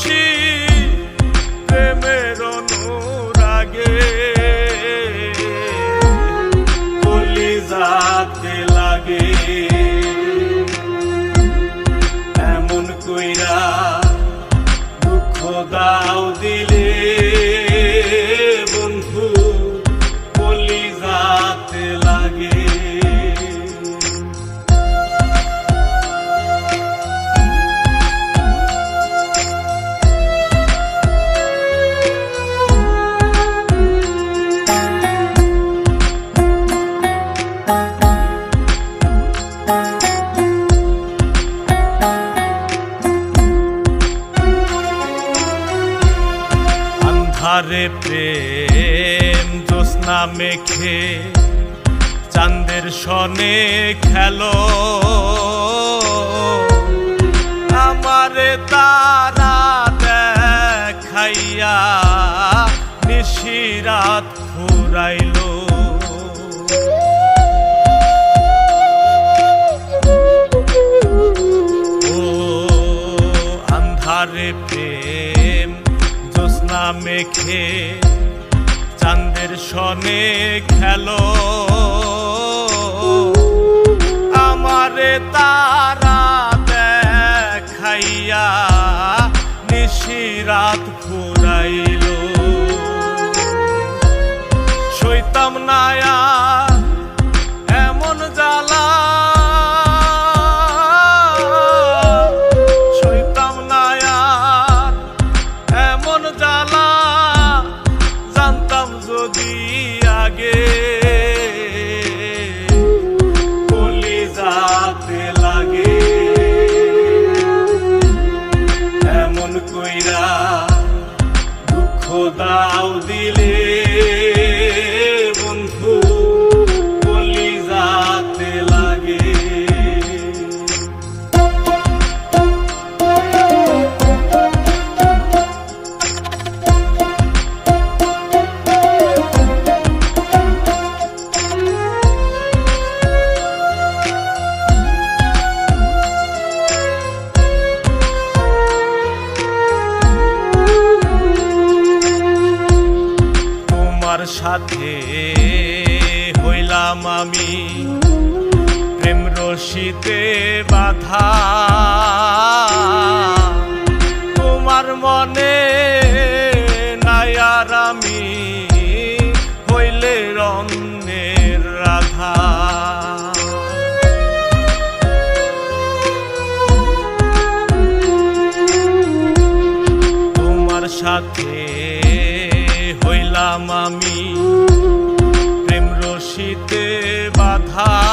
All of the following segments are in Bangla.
হইলাম আন্ধারে প্রেম জ্যোৎস্না মেখে চাঁদের সনে খেলো। আমারে তারা দেখাইয়া নিশিরাত ফুরাইলো। আন্ধারে প্রেম জ্যোৎস্না মেখে চাঁদের সনে খেলো। আমারে তারা দেখাইয়া নিশিরাত ফুরাইলো। সইতাম নায়া সাথে হইলাম আমি। প্রেম রশিতে বাধা। তোমার মনে নাই আর আমি হইলে রঙের রাধা। তোমার সাথে আমি। প্রেম রশিতে বাধা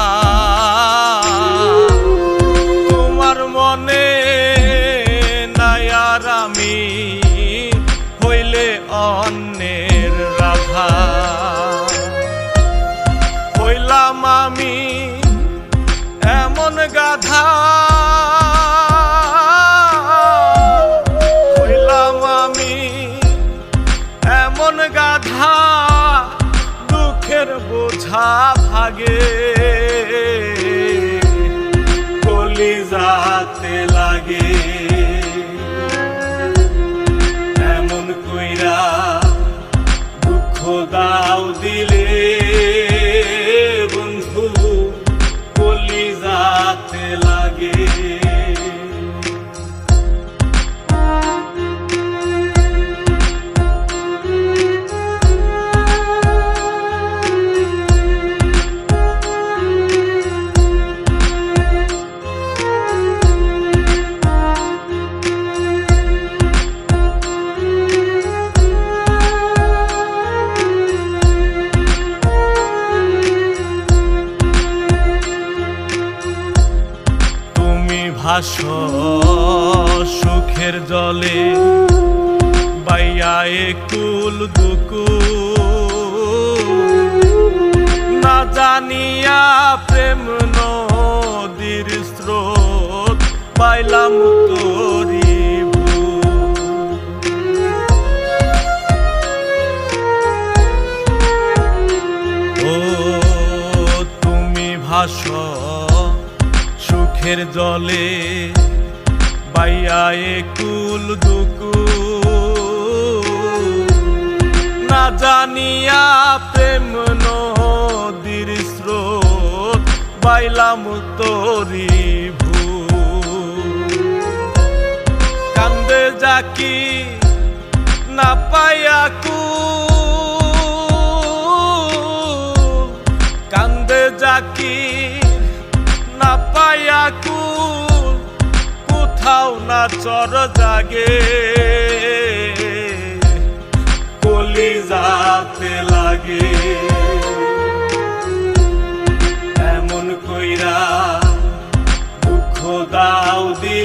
ভাস সুখের জলে বাইয়া কুল দুকু। না জানিয়া প্রেম নদীর স্রোত পাইলাম কুল দুকু। না জানিয়া প্রেম নদীর স্রোত, বাইলাম তরি ভূ কান্দে যাকি না পাইয়া কু চর জাগে। কলি যাতে লাগে। এমন কইরা দুঃখ দাও দিলে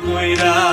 cuidar.